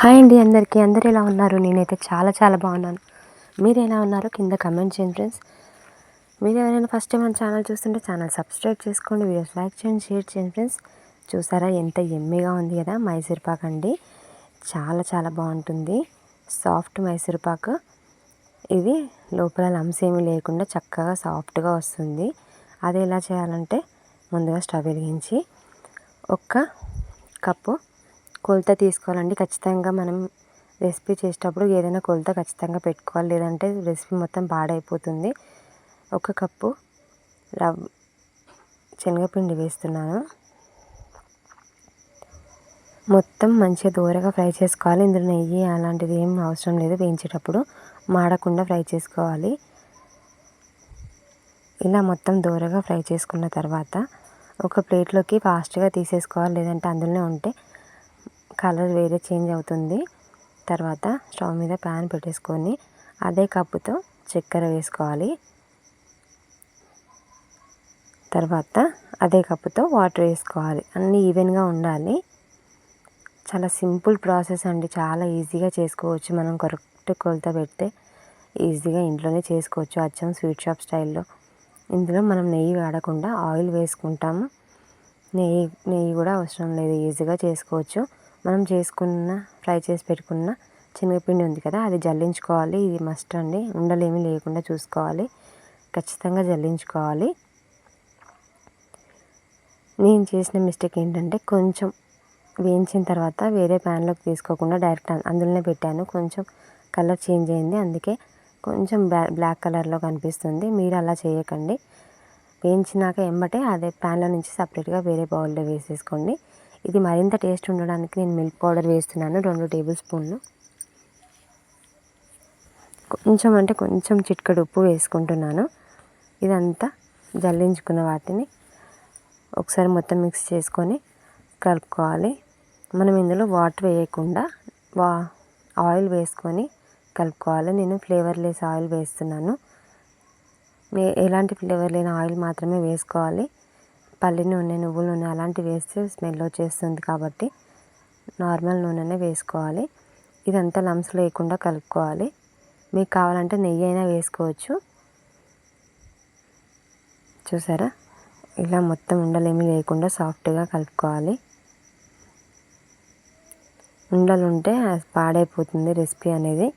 Hi అండి అందరికీ. అందరు ఎలా ఉన్నారు? నేనైతే చాలా చాలా బాగున్నాను. మీరు ఎలా ఉన్నారో? కింద కమెంట్ చేయండి ఫ్రెండ్స్ మీరు ఎవరైనా ఫస్ట్ టైం మన ఛానల్ చూస్తుంటే ఛానల్ సబ్స్క్రైబ్ చేసుకోండి. వీడియోస్ లైక్ చేయండి షేర్ చేయండి ఫ్రెండ్స్ చూసారా? ఎంత ఎమ్మీగా ఉంది కదా మైసూర్పాక్ అండి. చాలా చాలా బాగుంటుంది. సాఫ్ట్ మైసూర్పాక్ ఇది లోపల లమ్స్ ఏమీ లేకుండా చక్కగా సాఫ్ట్గా వస్తుంది. అది ఎలా చేయాలంటే ముందుగా స్టవ్ వెలిగించి ఒక కప్పు కొలత తీసుకోవాలండి. ఖచ్చితంగా మనం రెసిపీ చేసేటప్పుడు ఏదైనా కొలత ఖచ్చితంగా పెట్టుకోవాలి. లేదంటే రెసిపీ మొత్తం పాడైపోతుంది. ఒక కప్పు రవ్ శనగపిండి వేస్తున్నాను. మొత్తం మంచిగా దూరగా ఫ్రై చేసుకోవాలి. ఇందులో నెయ్యి అలాంటిది ఏం అవసరం లేదు. వేయించేటప్పుడు మాడకుండా ఫ్రై చేసుకోవాలి. ఇలా మొత్తం దూరగా ఫ్రై చేసుకున్న తర్వాత ఒక ప్లేట్లోకి ఫాస్ట్గా తీసేసుకోవాలి. లేదంటే అందులోనే ఉంటే కలర్ వేరే చేంజ్ అవుతుంది. తర్వాత స్టవ్ మీద ప్యాన్ పెట్టేసుకొని అదే కప్పుతో చక్కెర వేసుకోవాలి. తర్వాత అదే కప్పుతో వాటర్ వేసుకోవాలి. అన్నీ ఈవెన్గా ఉండాలి. చాలా సింపుల్ ప్రాసెస్ అండి. చాలా ఈజీగా చేసుకోవచ్చు. మనం కరెక్ట్ కొలత పెడితే ఈజీగా ఇంట్లోనే చేసుకోవచ్చు. అచ్చం స్వీట్ షాప్ స్టైల్లో. ఇందులో మనం నెయ్యి వాడకుండా ఆయిల్ వేసుకుంటాము. నెయ్యి నెయ్యి కూడా అవసరం లేదు. ఈజీగా చేసుకోవచ్చు. మనం చేసుకున్న ఫ్రై చేసి పెట్టుకున్న శనగపిండి ఉంది కదా అది జల్లించుకోవాలి. ఇది మస్ట్ అండి. ఉండలేమి లేకుండా చూసుకోవాలి. ఖచ్చితంగా జల్లించుకోవాలి. నేను చేసిన మిస్టేక్ ఏంటంటే కొంచెం వేయించిన తర్వాత వేరే ప్యాన్లోకి తీసుకోకుండా డైరెక్ట్ అందులోనే పెట్టాను. కొంచెం కలర్ చేంజ్ అయింది. అందుకే కొంచెం బ్లాక్ కలర్లో కనిపిస్తుంది. మీరు అలా చేయకండి. వేయించినాక ఎంబటే అదే ప్యాన్లో నుంచి సపరేట్గా వేరే బౌల్లో వేసేసుకోండి. ఇది మరింత టేస్ట్ ఉండడానికి నేను మిల్క్ పౌడర్ వేస్తున్నాను రెండు టేబుల్ స్పూన్లు. కొంచెం అంటే కొంచెం చిట్కడు ఉప్పు వేసుకుంటున్నాను. ఇదంతా జల్లించుకున్న వాటిని ఒకసారి మొత్తం మిక్స్ చేసుకొని కలుపుకోవాలి. మనం ఇందులో వాటర్ వేయకుండా వా ఆయిల్ వేసుకొని కలుపుకోవాలి. నేను ఫ్లేవర్లెస్ ఆయిల్ వేస్తున్నాను. ఎలాంటి ఫ్లేవర్ లేని ఆయిల్ మాత్రమే వేసుకోవాలి. పల్లి నూనె నువ్వుల నూనె అలాంటివి వేస్తే స్మెల్ వచ్చేస్తుంది కాబట్టి నార్మల్ నూనెనే వేసుకోవాలి. ఇదంతా లంప్స్ లేకుండా కలుపుకోవాలి. మీకు కావాలంటే నెయ్యి అయినా వేసుకోవచ్చు. చూసారా? ఇలా మొత్తం ఉండలేమి లేకుండా సాఫ్ట్గా కలుపుకోవాలి. ఉండలు ఉంటే పాడైపోతుంది రెసిపీ అనేది.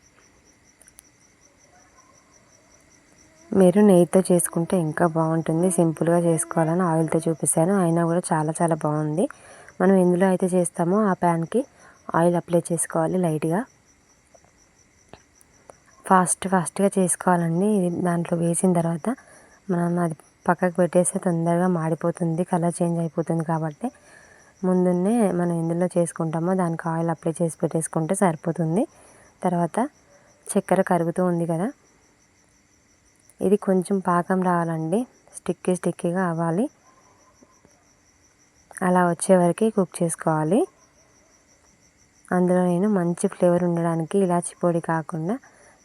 మీరు నెయ్యితో చేసుకుంటే ఇంకా బాగుంటుంది. సింపుల్గా చేసుకోవాలని ఆయిల్తో చూపిస్తాను. అయినా కూడా చాలా చాలా బాగుంది. మనం ఎందులో అయితే చేస్తామో ఆ ప్యాన్కి ఆయిల్ అప్లై చేసుకోవాలి లైట్గా. ఫాస్ట్ ఫాస్ట్గా చేసుకోవాలండి. ఇది దాంట్లో వేసిన తర్వాత మనం అది పక్కకు పెట్టేస్తే తొందరగా మాడిపోతుంది కలర్ చేంజ్ అయిపోతుంది కాబట్టి. ముందునే మనం ఎందులో చేసుకుంటామో దానికి ఆయిల్ అప్లై చేసి పెట్టేసుకుంటే సరిపోతుంది. తర్వాత చక్కెర కరుగుతూ ఉంది కదా. ఇది కొంచెం పాకం రావాలండి. స్టిక్కీ స్టిక్కీగా అవ్వాలి. అలా వచ్చే వరకు కుక్ చేసుకోవాలి. అందులో నేను మంచి ఫ్లేవర్ ఉండడానికి ఇలాచి పొడి కాకుండా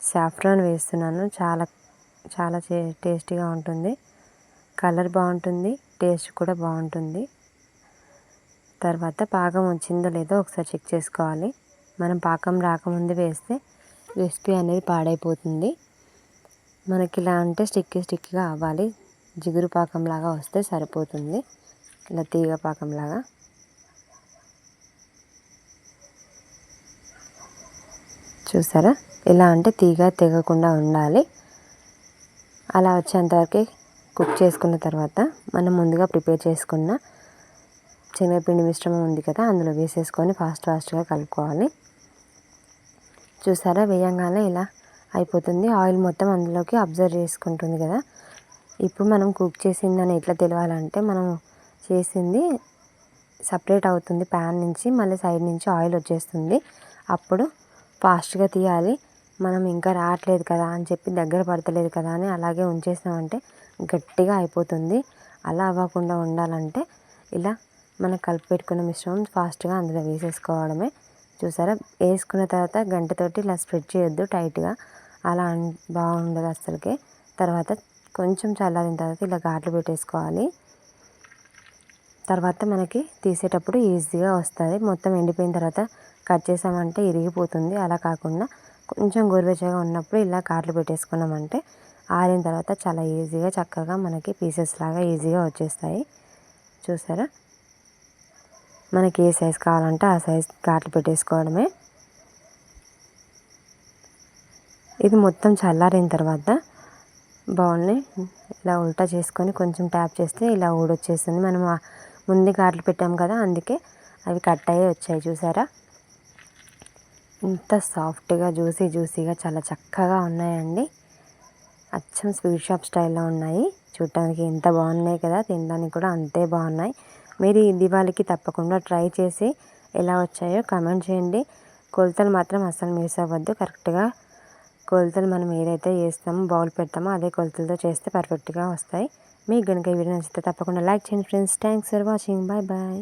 సాఫ్రాన్ వేస్తున్నాను. చాలా చాలా టేస్టీగా ఉంటుంది. కలర్ బాగుంటుంది టేస్ట్ కూడా బాగుంటుంది. తర్వాత పాకం వచ్చిందో లేదో ఒకసారి చెక్ చేసుకోవాలి. మనం పాకం రాకముందు వేస్తే రెసిపీ అనేది పాడైపోతుంది. మనకి ఇలా అంటే స్టిక్కీ స్టిక్కీగా అవ్వాలి జిగురు పాకంలాగా వస్తే సరిపోతుంది. ఇలా తీగ పాకంలాగా. చూసారా? ఇలా అంటే తీగ తెగకుండా ఉండాలి. అలా వచ్చేంతవరకు కుక్ చేసుకున్న తర్వాత మనం ముందుగా ప్రిపేర్ చేసుకున్న శనగపిండి మిశ్రమం ఉంది కదా అందులో వేసేసుకొని ఫాస్ట్ ఫాస్ట్గా కలుపుకోవాలి. చూసారా? వేయంగానే ఇలా అయిపోతుంది. ఆయిల్ మొత్తం అందులోకి అబ్జర్వ్ చేసుకుంటుంది కదా. ఇప్పుడు మనం కుక్ చేసిందని ఎట్లా తెలియాలంటే మనం చేసింది సపరేట్ అవుతుంది ప్యాన్ నుంచి మళ్ళీ సైడ్ నుంచి ఆయిల్ వచ్చేస్తుంది. అప్పుడు ఫాస్ట్గా తీయాలి. మనం ఇంకా రావట్లేదు కదా అని చెప్పి దగ్గర పడతలేదు కదా అని అలాగే ఉంచేసామంటే గట్టిగా అయిపోతుంది. అలా అవ్వకుండా ఉండాలంటే ఇలా మనం కలిపి పెట్టుకున్న మిశ్రమం ఫాస్ట్గా అందులో వేసేసుకోవడమే. చూసారా? వేసుకున్న తర్వాత గంటతోటి ఇలా స్ప్రెడ్ చేయొద్దు టైట్గా. అలా బాగుండదు అసలుకి తర్వాత కొంచెం చల్లారిన తర్వాత ఇలా ఘాట్లు పెట్టేసుకోవాలి. తర్వాత మనకి తీసేటప్పుడు ఈజీగా వస్తుంది. మొత్తం ఎండిపోయిన తర్వాత కట్ చేసామంటే ఇరిగిపోతుంది. అలా కాకుండా కొంచెం గోరువెచ్చగా ఉన్నప్పుడు ఇలా కాట్లు పెట్టేసుకున్నామంటే ఆరిన తర్వాత చాలా ఈజీగా చక్కగా మనకి పీసెస్ లాగా ఈజీగా వచ్చేస్తాయి. చూసారా? మనకి ఏ సైజ్ కావాలంటే ఆ సైజ్ కాట్లు పెట్టేసుకోవడమే. ఇది మొత్తం చల్లారిన తర్వాత బౌల్ని ఇలా ఉల్టా చేసుకొని కొంచెం ట్యాప్ చేస్తే ఇలా ఊడొచ్చేస్తుంది. మనం ముందు గాట్లు పెట్టాం కదా అందుకే అవి కట్ అయ్యి వచ్చాయి చూసారా? ఇంత సాఫ్ట్గా జ్యూసీ జ్యూసీగా చాలా చక్కగా ఉన్నాయండి. అచ్చం స్వీట్ షాప్ స్టైల్లో ఉన్నాయి. చూడటానికి ఎంత బాగున్నాయి కదా తినడానికి కూడా అంతే బాగున్నాయి. మీరు ఈ దివాళికి తప్పకుండా ట్రై చేసి ఎలా వచ్చాయో కమెంట్ చేయండి. కొలతలు మాత్రం అస్సలు మిస్ అవ్వద్దు. కరెక్ట్గా కొలతలు మనం ఏదైతే చేస్తామో బౌల్ పెడతామో అదే కొలతలతో చేస్తే పర్ఫెక్ట్గా వస్తాయి. మీకు కనుక ఈ వీడియో నచ్చితే తప్పకుండా లైక్ చేయండి friends thanks for watching bye bye